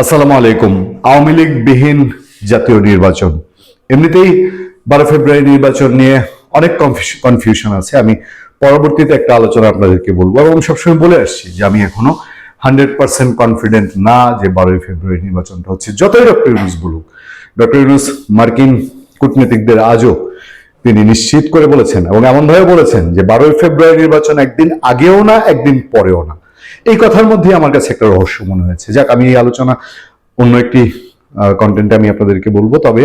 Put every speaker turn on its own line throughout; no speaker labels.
আসসালামু আলাইকুম। আওয়ামী লীগ বিহীন জাতীয় নির্বাচন। এমনিতেই বারো ফেব্রুয়ারি নির্বাচন নিয়ে অনেক কনফিউশন আছে। আমি পরবর্তীতে একটা আলোচনা আপনাদেরকে বলব এবং সবসময় বলে আসছি যে আমি এখনও হান্ড্রেড পার্সেন্ট কনফিডেন্ট না যে বারোই ফেব্রুয়ারি নির্বাচনটা হচ্ছে যতই ডক্টর ইউনুস বলুক। ডক্টর ইউনুস মার্কিন কূটনীতিকদের আজও তিনি নিশ্চিত করে বলেছেন এবং এমনভাবে বলেছেন যে বারোই ফেব্রুয়ারি নির্বাচন একদিন আগেও না, একদিন পরেও না। এই কথার মধ্যে আমার কাছে একটা রহস্য মনে হয়েছে। যাক, আমি এই আলোচনা অন্য একটি কন্টেন্টে আমি আপনাদেরকে বলব। তবে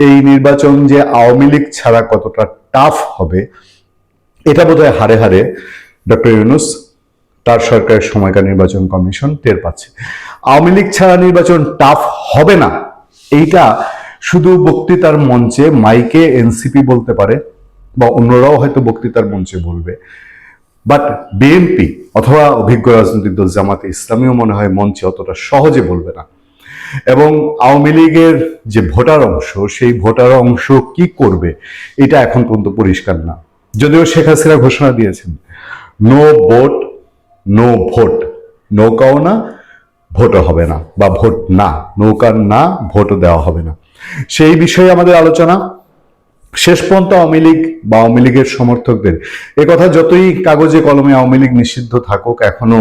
এই নির্বাচন যে আওয়ামী লীগ ছাড়া কতটা টাফ হবে, এটা বোধহয় হারে হারে ডক্টর ইউনুস তার সরকারের সময়কার নির্বাচন কমিশন টের পাচ্ছে। আওয়ামী লীগ ছাড়া নির্বাচন টাফ হবে না, এইটা শুধু বক্তৃতার মঞ্চে মাইকে এনসিপি বলতে পারে, বা অন্যরাও হয়তো বক্তৃতার মঞ্চে বলবে। বাট বিএনপি অথবা অভিজ্ঞ রাজনৈতিক দল জামাতে ইসলামীও মনে হয় মঞ্চে অতটা সহজে বলবে না। এবং আওয়ামী লীগের যে ভোটার অংশ, সেই ভোটার অংশ কি করবে, এটা এখন পর্যন্ত পরিষ্কার না। যদিও শেখ হাসিনা ঘোষণা দিয়েছেন নো ভোট নো ভোট নৌকাও না, ভোটও হবে না, বা ভোট না নৌকার না, ভোটও দেওয়া হবে না। সেই বিষয়ে আমাদের আলোচনা। শেষ পর্যন্ত আওয়ামী লীগ বা আওয়ামী লীগের সমর্থকদের। কথা যতই কাগজে কলমে আওয়ামী লীগ নিষিদ্ধ থাকুক, এখনও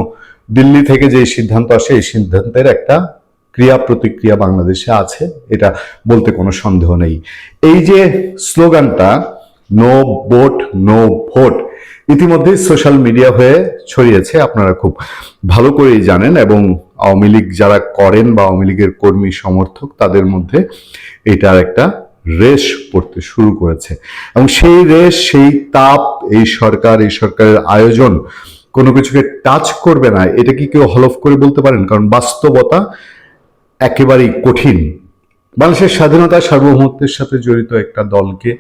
দিল্লি থেকে যে সিদ্ধান্ত আসে, এই সিদ্ধান্তের একটা ক্রিয়া প্রতিক্রিয়া বাংলাদেশে আছে, এটা বলতে কোনো সন্দেহ নেই। এই যে স্লোগানটা, নো ভোট নো ভোট ইতিমধ্যেই সোশ্যাল মিডিয়া হয়ে ছড়িয়েছে, আপনারা খুব ভালো করেই জানেন, এবং আওয়ামী লীগ যারা করেন বা আওয়ামী লীগের কর্মী সমর্থক, তাদের মধ্যে এটার একটা রেশ পড়তে শুরু করেছে। এবং সেই রেশ, সেই তাপ, এই সরকার, এই সরকারের আয়োজন কোনো কিছুকে টাচ করবে না, এটা কি কেউ হলফ করে বলতে পারেন? কারণ বাস্তবতা একেবারেই কঠিন। বাংলাদেশের স্বাধীনতা সার্বভৌমত্বের সাথে জড়িত একটা দলকে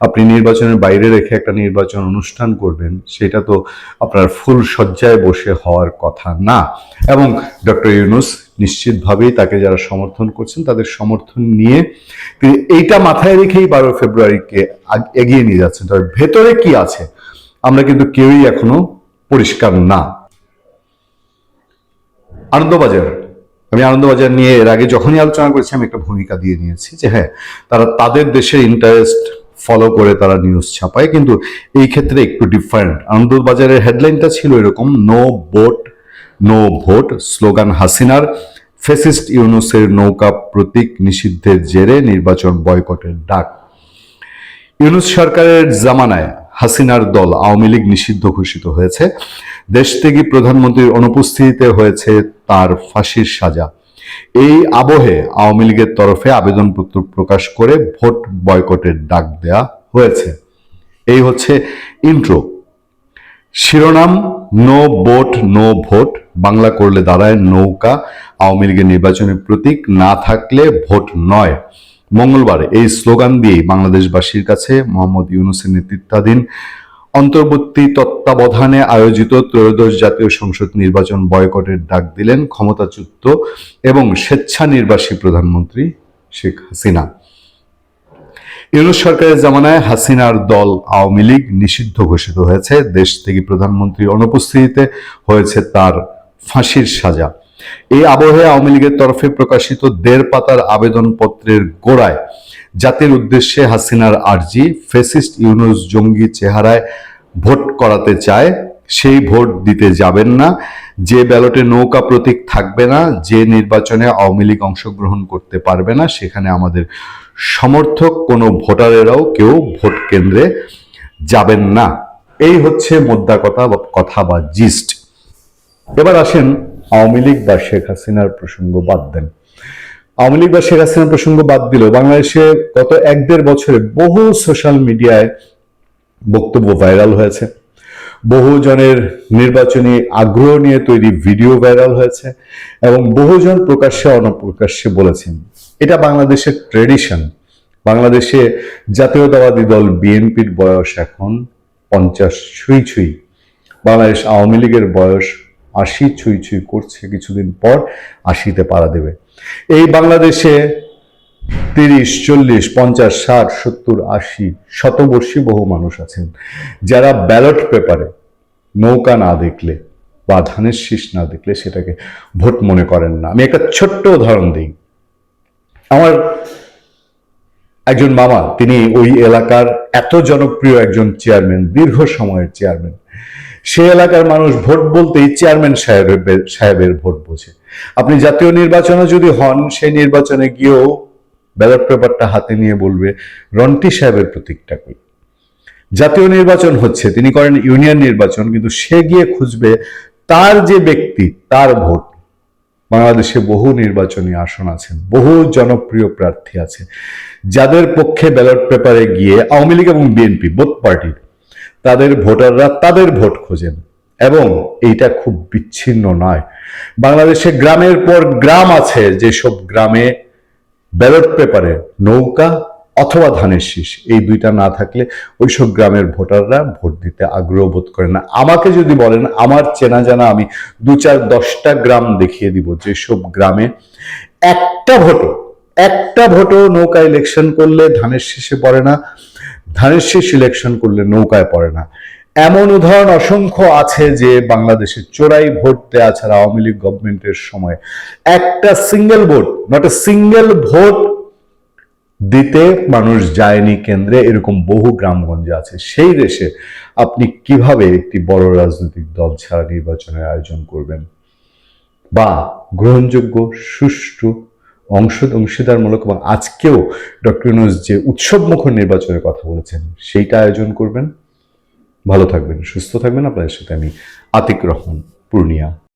আপনি নির্বাচনের বাইরে রেখে একটা নির্বাচন অনুষ্ঠান করবেন, সেটা তো আপনার ফুল সজ্জায় বসে হওয়ার কথা না। এবং ডক্টর ইউনুস নিশ্চিতভাবেই তাকে যারা সমর্থন করছেন, তাদের সমর্থন নিয়ে তিনি এইটা মাথায় রেখেই বারো ফেব্রুয়ারিকে এগিয়ে নিয়ে যাচ্ছেন। তবে ভেতরে কি আছে, আমরা কিন্তু কেউই এখনও পরিষ্কার না। আনন্দবাজার, আমি আনন্দবাজার নিয়ে এর আগে যখনই আলোচনা করেছি, আমি একটা ভূমিকা দিয়ে নিয়েছি যে হ্যাঁ তারা তাদের দেশের ইন্টারেস্ট ফলো করে তারা নিউজ ছাপায়, কিন্তু এই ক্ষেত্রে একটু ডিফারেন্ট আনন্দবাজারের হেডলাইনটা ছিল এরকম no vote no vote slogan হাসিনার। ফেসিস্ট ইউনুসের নৌকা প্রতীক নিষিদ্ধের জেরে নির্বাচন বয়কটের ডাক। ইউনুস সরকারের জামানায় হাসিনার দল আওয়ামী লীগ নিষিদ্ধ ঘোষিত হয়েছে। দেশ থেকে প্রধানমন্ত্রীর অনুপস্থিতিতে হয়েছে তার ফাঁসির সাজা। এই আবহে আওয়ামী লীগের তরফে আবেদনপত্র প্রকাশ করে ভোট বয়কটের ডাক দেয়া হয়েছে। এই হচ্ছে ইন্ট্রো। শিরোনাম no vote no vote Bangla করলে দাঁড়ায় নৌকা। আওয়ামী লীগের নির্বাচনের প্রতীক না থাকলে ভোট নয়। মঙ্গলবার এই স্লোগান দিয়েই বাংলাদেশবাসীর কাছে মোহাম্মদ ইউনুসের নেতৃত্বাধীন অন্তর্বর্তী তত্ত্বাবধানে আয়োজিত ত্রয়োদশ জাতীয় সংসদ নির্বাচন বয়কটের ডাক দিলেন ক্ষমতাচ্যুত এবং স্বেচ্ছা নির্বাসী প্রধানমন্ত্রী শেখ হাসিনা। ইউনুস সরকারের জামানায় হাসিনার দল আওয়ামী লীগ নিষিদ্ধ ঘোষিত হয়েছে। দেশ থেকে প্রধানমন্ত্রীর অনুপস্থিতিতে হয়েছে তার ফাঁসির সাজা। এই আবহে আওয়ামী লীগের তরফে প্রকাশিত দেড় পাতার আবেদনপত্রের গোড়ায় জাতির উদ্দেশ্যে হাসিনার আর্জি ফেসিস্ট ইউনুস জঙ্গি চেহারায় ভোট করাতে চায়, সেই ভোট দিতে যাবেন না। যে ব্যালটে নৌকা প্রতীক থাকবে না, যে নির্বাচনে আওয়ামী লীগ অংশগ্রহণ করতে পারবে না, সেখানে আমাদের সমর্থক কোনো ভোটারেরাও কেউ ভোট কেন্দ্রে যাবেন না। এই হচ্ছে মোদ্দা কথা বা কথা বা জিস্ট। এবার আসেন আওয়ামী লীগ বা শেখ হাসিনার প্রসঙ্গ বাদ দেন। আওয়ামী লীগ বা শেখ হাসিনার প্রসঙ্গ বাদ দিল। বাংলাদেশে গত এক দেড় বছরে বহু সোশ্যাল মিডিয়ায় বক্তব্য ভাইরাল হয়েছে। বহুজনের নির্বাচনী আগ্রহ নিয়ে তৈরি ভিডিও ভাইরাল হয়েছে এবং বহুজন প্রকাশ্যে অনপ্রকাশ্যে বলেছেন এটা বাংলাদেশের ট্রেডিশন বাংলাদেশে জাতীয়তাবাদী দল বিএনপির বয়স এখন পঞ্চাশ ছুঁই ছুঁই। বাংলাদেশ আওয়ামী লীগের বয়স আশি ছুঁই ছুঁই করছে কিছুদিন পর, আশিতে পাড়া দেবে। এই বাংলাদেশে তিরিশ, চল্লিশ, পঞ্চাশ, ষাট, সত্তর, আশি শতবর্ষী বহু মানুষ আছেন। যারা ব্যালট পেপারে নৌকা না দেখলে বা ধানের শীষ না দেখলে সেটাকে ভোট মনে করেন না। আমি একটা ছোট্ট উদাহরণ দিই। আমার একজন মামা, তিনি ওই এলাকার এত জনপ্রিয় একজন চেয়ারম্যান, দীর্ঘ সময়ের চেয়ারম্যান। সে এলাকার মানুষ ভোট বলতেই চেয়ারম্যান সাহেবের সাহেবের ভোট বোঝে। আপনি জাতীয় নির্বাচনে যদি হন, সেই নির্বাচনে গিয়েও ব্যালট পেপারটা হাতে নিয়ে বলবে, রন্টি সাহেবের প্রতীকটা কই? জাতীয় নির্বাচন হচ্ছে, তিনি করেন ইউনিয়ন নির্বাচন, কিন্তু সে গিয়ে খুঁজবে তার যে ব্যক্তি, তার ভোট। বাংলাদেশে বহু নির্বাচনী আসন আছেন, বহু জনপ্রিয় প্রার্থী আছে যাদের পক্ষে ব্যালট পেপারে গিয়ে আওয়ামী লীগ এবং বিএনপি বোথ পার্টির তাদের ভোটাররা তাদের ভোট খোঁজেন। এবং এইটা খুব বিচ্ছিন্ন নয়। বাংলাদেশে গ্রামের পর গ্রাম আছে, যেসব গ্রামে ব্যালট পেপারে নৌকা অথবা ধানের শীষ, এই দুইটা না থাকলে ওইসব গ্রামের ভোটাররা ভোট দিতে আগ্রহ বোধ করে না। আমাকে যদি বলেন, আমার চেনা জানা আমি দু চার দশটা গ্রাম দেখিয়ে দিব যেসব গ্রামে একটা ভোটও একটা ভোটও নৌকা ইলেকশন করলে ধানের শীষে পড়ে না, ধানের শীষ ইলেকশন করলে নৌকায় পড়ে না। এমন উদাহরণ অসংখ্য আছে যে বাংলাদেশে চোরাই ভোট দেওয়া ছাড়া আওয়ামী লীগ গভর্নমেন্টের সময় একটা single vote not a single vote দিতে মানুষ যায়নি কেন্দ্রে, এরকম বহু গ্রামগঞ্জে আছে। সেই দেশে আপনি কীভাবে একটি বড় রাজনৈতিক দল ছাড়া নির্বাচনের আয়োজন করবেন? বা গ্রহণযোগ্য, সুষ্ঠু, অংশ, অংশীদারমূলক এবং আজকেও ডক্টর ইউনুস যে উৎসবমুখর নির্বাচনের কথা বলেছেন, সেইটা আয়োজন করবেন? ভালো থাকবেন, সুস্থ থাকবেন। আপনাদের সাথে আমি আতিক রহমান, পূর্ণিয়া।